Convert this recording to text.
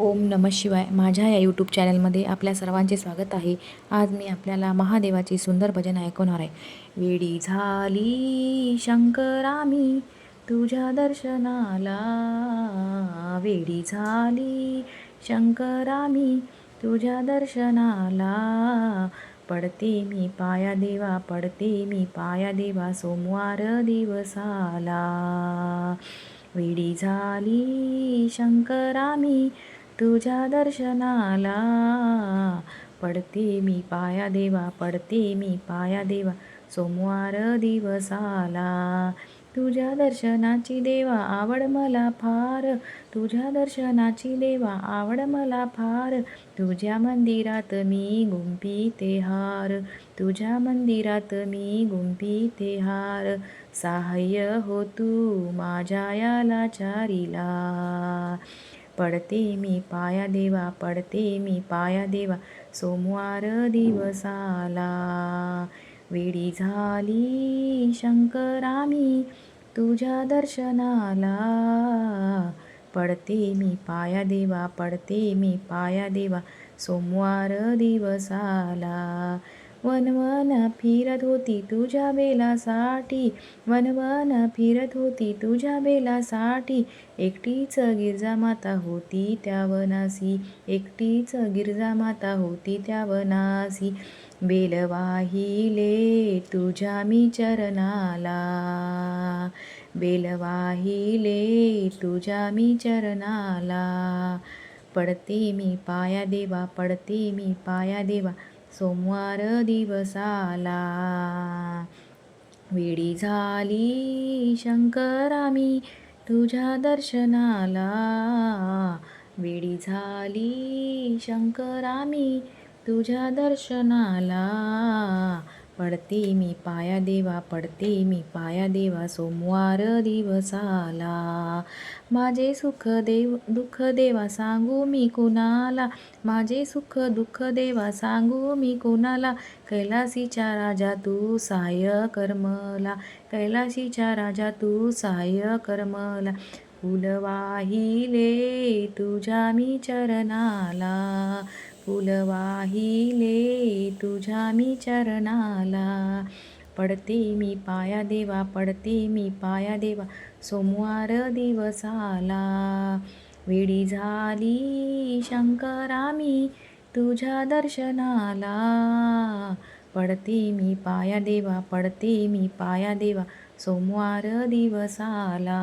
ओम नम शिवाय माझ्या या यूट्यूब चॅनलमध्ये आपल्या सर्वांचे स्वागत आहे. आज मी आपल्याला महादेवाची सुंदर भजन ऐकवणार आहे. वेडी झाली शंकरामी तुझ्या दर्शनाला. वेडी झाली शंकरामी तुझ्या दर्शनाला. पडते मी पाया देवा पडते मी पाया देवा सोमवार दिवसाला. वेडी झाली शंकरामी तुझ्या दर्शनाला. पडते मी पाया देवा पडते मी पाया देवा सोमवार दिवसाला. तुझ्या दर्शनाची देवा आवड मला फार. तुझ्या दर्शनाची देवा आवड मला फार. तुझ्या मंदिरात मी गुंपी हार. तुझ्या मंदिरात मी गुंपी हार. सहाय्य हो तू माझ्या याला चारीला पडते मी पाया देवा पडते मी पाया देवा सोमवार दिवसाला वेळी झाली शंकरामी तुझ्या दर्शनाला. पडते मी पाया देवा पडते मी पाया देवा सोमवार दिवसाला वनवन फिरत होती तुझ्या बेलासाठी. वनवन फिरत होती तुझ्या बेलासाठी. एकटीच गिरजा माता होती त्या वनासी. एकटीच गिरजा माता होती त्या वनासी. बेल वाहिले तुझ्या मी चरणाला. बेल वाहिले तुझ्या मी चरणाला. पडते मी पाया देवा पडते मी पाया देवा. सोमवार दिवसाला. वेडी झाली शंकरामी तुझ्या दर्शनाला. वेडी झाली शंकरामी तुझ्या दर्शनाला. पडते मी पाया देवा पडते मी पाया देवा सोमवार दिवसाला. माझे सुख देव दुःख देवा सांगू मी कुणाला? माझे सुख दुःख देवा सांगू मी कुणाला? कैलासीच्या राजा तू सहाय्य कर्मला कैलासीच्या राजा तू सहाय्य कर्मला फुल वाहिले तुझ्या मी चरणाला. फुल वाहिले तुझ्या मी चरणाला. पडते मी पाया देवा पडते मी पाया देवा सोमवार दिवसाला. वेळी झाली शंकरामी तुझ्या दर्शनाला. पडते मी पाया देवा पडते मी पाया देवा सोमवार दिवसाला।